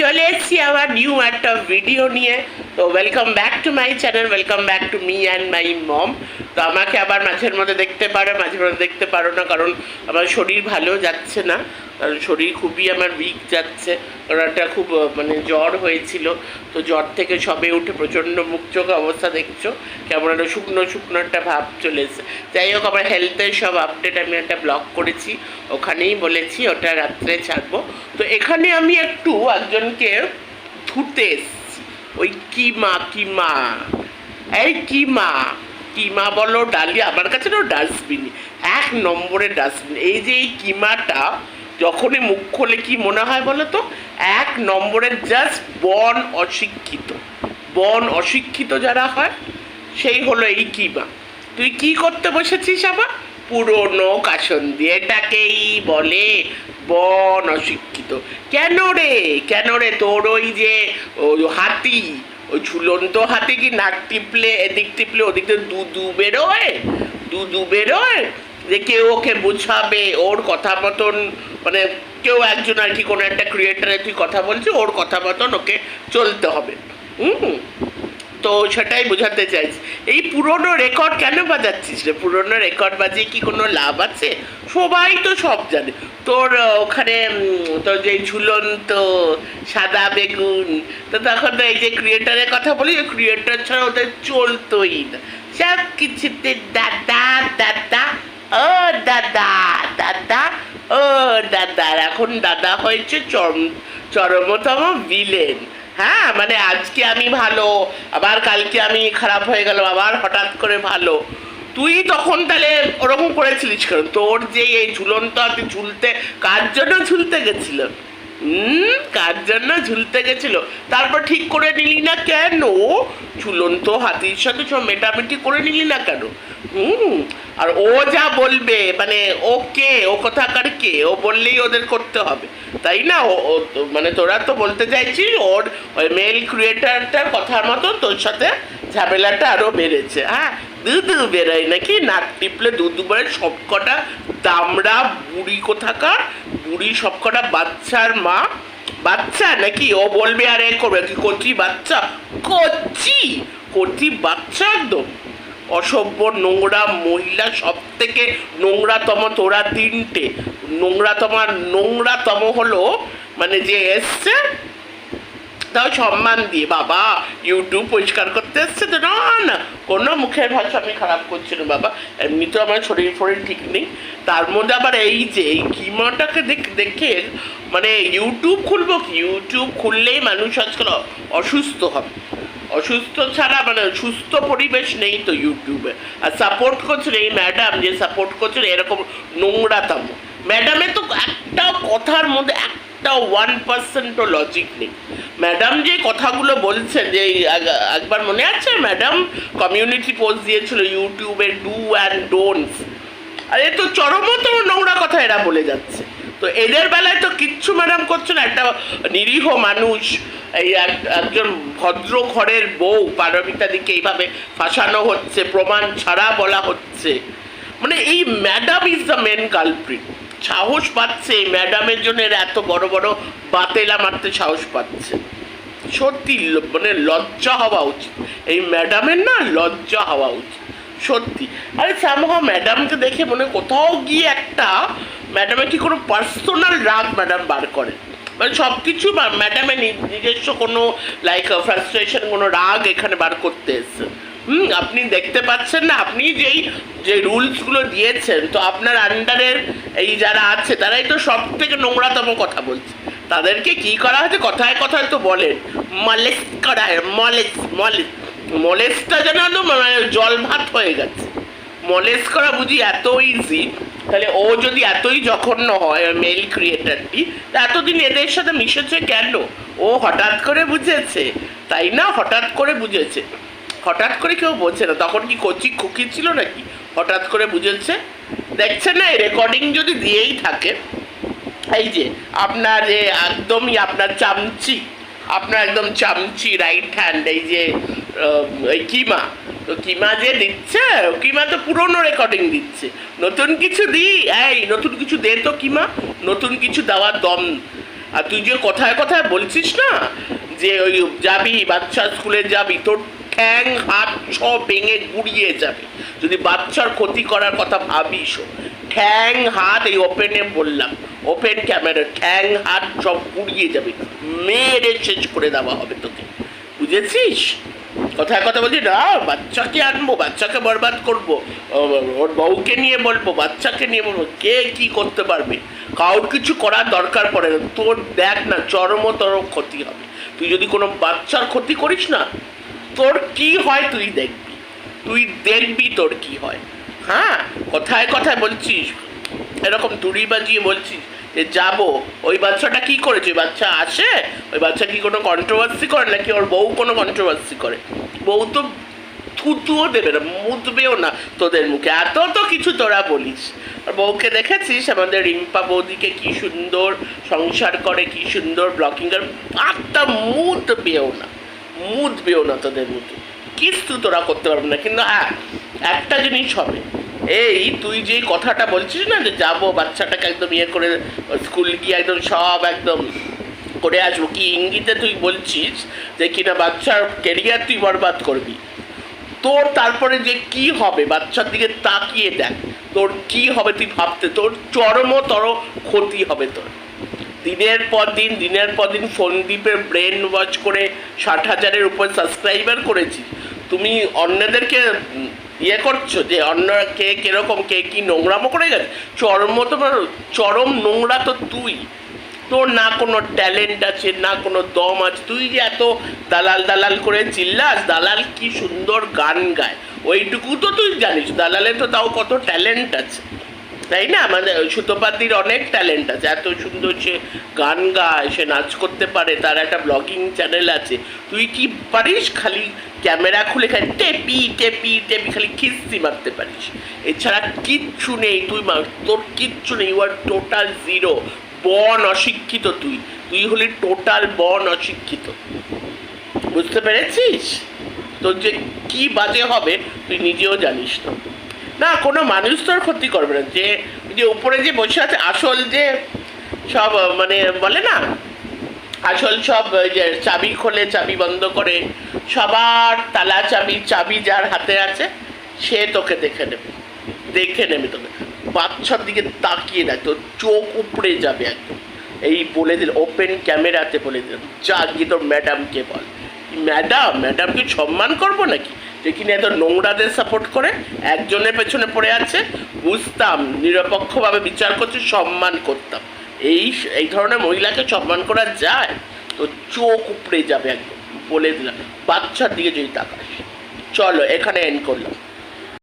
চলে এসছি আবার নিউ একটা ভিডিও নিয়ে। তো welcome back to my channel welcome back to me and my mom তো আমাকে আবার মাঝের মধ্যে দেখতে পারো, মাঝে মধ্যে দেখতে পারো না, কারণ আমার শরীর ভালো যাচ্ছে না। কারণ শরীর খুবই আমার উইক যাচ্ছে। একটা খুব মানে জ্বর হয়েছিল। তো জ্বর থেকে সবে উঠে প্রচণ্ড মুখ চোখ অবস্থা দেখছ। কেমন একটা শুকনো শুকনো একটা ভাব চলে এসেছে। যাই হোক, আমার হেলথের সব আপডেট আমি একটা ব্লগ করেছি। ওখানেই বলেছি, ওটা রাত্রে ছাড়বো। তো এখানে আমি একটু একজনকে ধুতে এসেছি। ওই কিমা কিমা। এই কিমা কিমা বলো ডালি আমার কাছে তো ডাস্টবিন এক নম্বরের ডাস্টবিন এই যে এই কিমাটা যখনই মুখ খোলে কি মনে হয় বলো তো? এক নম্বরের জাস্ট বন অশিক্ষিত। বন অশিক্ষিত যারা হয়, সেই হলো এই কিমা তুই কি করতে বসেছিস আবার? পুরনো কাসন দিয়ে এটাকেই বলে বন অশিক্ষিত। কেন রে? কেন রে তোর ওই যে হাতি? ওই ঝুলন্ত হাতি কি নাক টিপলে, এদিক টিপলে ওদিক দু দু বেরোয়? দু দু বেরোয়? যে কেউ ওকে বুঝাবে, ওর কথা মতন মানে কেউ একজন আর কি কোনো একটা ক্রিয়েটারে তুই কথা বলছে, ওর কথা মতন ওকে চলতে হবে। হুম। তো সেটাই বোঝাতে চাইছি। এই পুরনো রেকর্ড কেন বাজাচ্ছিস রে? পুরনো রেকর্ড বাজিয়ে কি কোনো লাভ আছে? সবাই তো সব জানে। তোর ওখানে তোর যে ঝুলন্ত সাদা বেগুন, তো তখন তো এই যে ক্রিয়েটারের কথা বলি ক্রিয়েটার ছাড়া ওদের চলতোই না। সব কিছুতে দাদা দাদা ও দাদা দাদা, ও দাদা, এখন দাদা হয়েছে চরম চরমতম ভিলেন হ্যাঁ মানে আজকে আমি ভালো, আবার কালকে আমি খারাপ হয়ে গেল আবার হঠাৎ করে ভালো। তুই তখন তাহলে ওরকম করেছিলিস কেন? তোর যে এই ঝুলন্ত হাতে ঝুলতে, কার জন্য ঝুলতে গেছিল হুম, কার জন্য ঝুলতে গেছিল? তারপর ঠিক করে নিলি না কেন? ঝুলন্ত হাতির সাথে সব মেটামেটি করে নিলি না কেন? হুম, আর ও যা বলবে মানে ও কে? ও কোথাকার কে? ও বললেই ওদের করতে হবে। তাই না? ও মানে তোরা তো বলতে চাইছিস, ওর ওই মেল ক্রিয়েটারটার কথার মতো তোর সাথে ঝামেলাটা আরও বেড়েছে। হ্যাঁ দু দু বেরোয় নাকি নাক টিপলে দু দু বেরোয় সবকটা দামড়া বুড়ি কোথাকার? বুড়ি সবকটা বাচ্চার মা? বাচ্চা নাকি? ও বলবে, আর এ করবে কি কচি বাচ্চা? কচি? কচি বাচ্চা একদম। অসভ্য নোংরা মহিলা সব থেকে নোংরাতম তোরা তিনটে। নোংরাতম আর নোংরাতম হলো মানে যে এসছে তাও সম্মান দিয়ে বাবা। ইউটিউব পরিষ্কার করতে এসছে তো না না কোনো মুখের ভাষা আমি খারাপ করছি না, বাবা। এমনি তো আমার শরীর ফরীর ঠিক নেই। তার মধ্যে আবার এই যে, এই কিমাটাকে দেখ- দেখে মানে ইউটিউব খুলবো কি? ইউটিউব খুললেই মানুষ আজকাল অসুস্থ হবে। অসুস্থ ছাড়া মানে সুস্থ পরিবেশ নেই তো ইউটিউবে আর সাপোর্ট করছেন এই ম্যাডাম যে সাপোর্ট করছেন এরকম নোংরাতম। ম্যাডামের তো একটা কথার মধ্যে একটা ওয়ান পার্সেন্টও লজিক নেই। ম্যাডাম যে কথাগুলো বলছেন, যে একবার মনে আছে? ম্যাডাম কমিউনিটি পোস্ট দিয়েছিল ইউটিউবে ডু অ্যান্ড ডোন্টস আর এ তো চরমতম নোংরা কথা এরা বলে যাচ্ছে। তো এদের বেলায় তো কিচ্ছু ম্যাডাম করছে না। একটা নিরীহ মানুষ, এই এক- একজন ভদ্র ঘরের বউ পারমিতাদিকে এইভাবে ফাঁসানো হচ্ছে, প্রমাণ ছাড়া বলা হচ্ছে। মানে এই madam is the main culprit সাহস পাচ্ছে ম্যাডামের জন্য এরা এত বড় বড় বাতেলা মারতে সাহস পাচ্ছে। সত্যি মানে লজ্জা হওয়া উচিত। এই ম্যাডামের না লজ্জা হওয়া উচিত। সত্যি। আরে সামহাও ম্যাডামকে দেখে মনে কোথাও গিয়ে একটা ম্যাডামের কি কোনো পার্সোনাল রাগ ম্যাডাম বার করে? মানে সব কিছু ম্যাডামের নিজস্ব কোনো লাইক ফ্রাস্ট্রেশন কোনো রাগ এখানে বার করতে এসছে। হুম, আপনি দেখতে পাচ্ছেন না, আপনি যেই, যে রুলসগুলো দিয়েছেন, তো আপনার আন্ডারের এই যারা আছে, তারাই তো সব থেকে নোংরাতম কথা বলছে। তাদেরকে কি করা হয়েছে? কথায় কথায় তো বলেন মলেস করা হয় মলেস মলেস মলেসটা যেন মানে জল ভাত হয়ে গেছে। মলেস করা বুঝি এত ইজি তাহলে ও যদি এতই জঘন্য হয় মেল ক্রিয়েটারটি তা এতদিন এদের সাথে মিশেছে কেন? ও হঠাৎ করে বুঝেছে, তাই না? হঠাৎ করে বুঝেছে। হঠাৎ করে কেউ বলছে না, তখন কি কচি খুকি ছিল নাকি? হঠাৎ করে বুঝেছে? দেখছেন না, এই রেকর্ডিং যদি দিয়েই থাকে, এই যে আপনার যে একদমই আপনার চামচি, আপনার একদম চামচি রাইট হ্যান্ড এই যে কিমা, তো কিমা যে দিচ্ছে, কিমা তো পুরনো রেকর্ডিং দিচ্ছে। নতুন কিছু দি এই, নতুন কিছু দে তো কিমা, নতুন কিছু দেওয়ার দম। আর তুই যে কথায় কথায় বলছিস না, যে ওই যাবি, বাচ্চা স্কুলে যাবি, তোর ঠ্যাং, হাত সব ভেঙে গুড়িয়ে যাবে। যদি বাচ্চার ক্ষতি করার কথা ভাবিস, ঠ্যাং, হাত, এই ওপেনে বললাম ওপেন ক্যামেরা ঠ্যাং, হাত সব গুড়িয়ে যাবে। মেরে শেষ করে দেওয়া হবে তোকে। বুঝেছিস? কথায় কথা বলছি, না, বাচ্চাকে আনব, বাচ্চাকে বরবাদ করব ওর বউকে নিয়ে বলব, বাচ্চাকে নিয়ে বলব, কে কি করতে পারবে? কাউর কিছু করার দরকার পড়ে না, তোর দেখ না, চরমতর ক্ষতি হবে। তুই যদি কোনো বাচ্চার ক্ষতি করিস না তোর কি হয় তুই দেখবি। তুই দেখবি তোর কি হয়। হ্যাঁ কথায় কথায় বলছিস, এরকম তুড়ি বাজিয়ে বলছিস যে যাব। ওই বাচ্চাটা কি করেছে? বাচ্চা আসে ওই বাচ্চা কি কোনো কন্ট্রোভার্সি করে নাকি ওর বউ কোনো কন্ট্রোভার্সি করে? বউ তো থুতুও দেবে না, মুতবেও না তোদের মুখে। এত তো কিছু তোরা বলিস। আর বউকে দেখেছিস? আমাদের রিম্পা বৌদিকে কি সুন্দর সংসার করে, কি সুন্দর ব্লকিং করে একটা মুতবেও না। মুতবেও না তোদের মুখে কিছু তোরা করতে পারবে না। কিন্তু হ্যাঁ একটা জিনিস হবে। এই তুই যে কথাটা বলছিস না যে যাব, বাচ্চাটাকে একদম ইয়ে করে স্কুল গিয়ে একদম সব একদম করে আসব, কি ইঙ্গিতে তুই বলছিস যে কিনা বাচ্চার কেরিয়ার তুই বরবাদ করবি? তোর তারপরে যে কি হবে? বাচ্চার দিকে তাকিয়ে দেখ। তোর কি হবে তুই ভাবতে, তোর চরমতর ক্ষতি হবে তোর। দিনের পর দিন, দিনের পর দিন ফোন দ্বীপের ব্রেন ওয়াচ করে ষাট হাজারের উপর সাবস্ক্রাইবার করেছি। তুমি অন্যদেরকে ইয়ে করছ যে অন্য কে কীরকম, কে কি নোংরামো করে গেছে? চরম তোমার চরম নোংরা তো তুই। তোর না কোনো ট্যালেন্ট আছে, না কোনো দম আছে। তুই যে এত দালাল দালাল করে চিল্লাস, দালাল কি সুন্দর গান গায়। ওইটুকু তো তুই জানিস দালালে তো তাও কত ট্যালেন্ট আছে। তাই না? মানে সুতোপাতির অনেক ট্যালেন্ট আছে। এত সুন্দর সে গান গায়, সে নাচ করতে পারে, তার একটা ব্লগিং চ্যানেল আছে। তুই কি পারিস খালি ক্যামেরা খুলে খালি টেপি টেপি টেপি, খালি খিস্তি মারতে পারিস? এছাড়া কিচ্ছু নেই তুই তোর কিচ্ছু নেই। ইউ আর টোটাল জিরো বন অশিক্ষিত তুই। তুই হলি টোটাল বন অশিক্ষিত। বুঝতে পেরেছিস? তোর যে কি বাজে হবে, তুই নিজেও জানিস না। না, কোনো মানুষ তোর ক্ষতি করবে না। যে যে উপরে যে বসে আছে, আসল যে সব মানে বলে না, আসল সব যে চাবি খোলে, চাবি বন্ধ করে, সবার তালা চাবি চাবি যার হাতে আছে, সে তোকে দেখে নেবে। দেখে নেবে তোকে। বাচ্চার দিকে তাকিয়ে দেখ, তোর চোখ উপড়ে যাবে একদম। এই বলে দিল ওপেন ক্যামেরাতে বলে দিল, যা গিয়ে তোর ম্যাডামকে বল। ম্যাডাম ম্যাডামকে সম্মান করব নাকি? যে কিনা এত নোংরাদের সাপোর্ট করে, একজনের পেছনে পড়ে আছে, বুঝতাম, নিরপেক্ষভাবে বিচার করছে, সম্মান করতাম। এই এই ধরনের মহিলাকে সম্মান করা যায়, তো চোখ উপড়ে যাবে একদম, বলে দিলাম। বাচ্চার দিকে যদি তাকাস। চলো, এখানে এন্ড করলাম।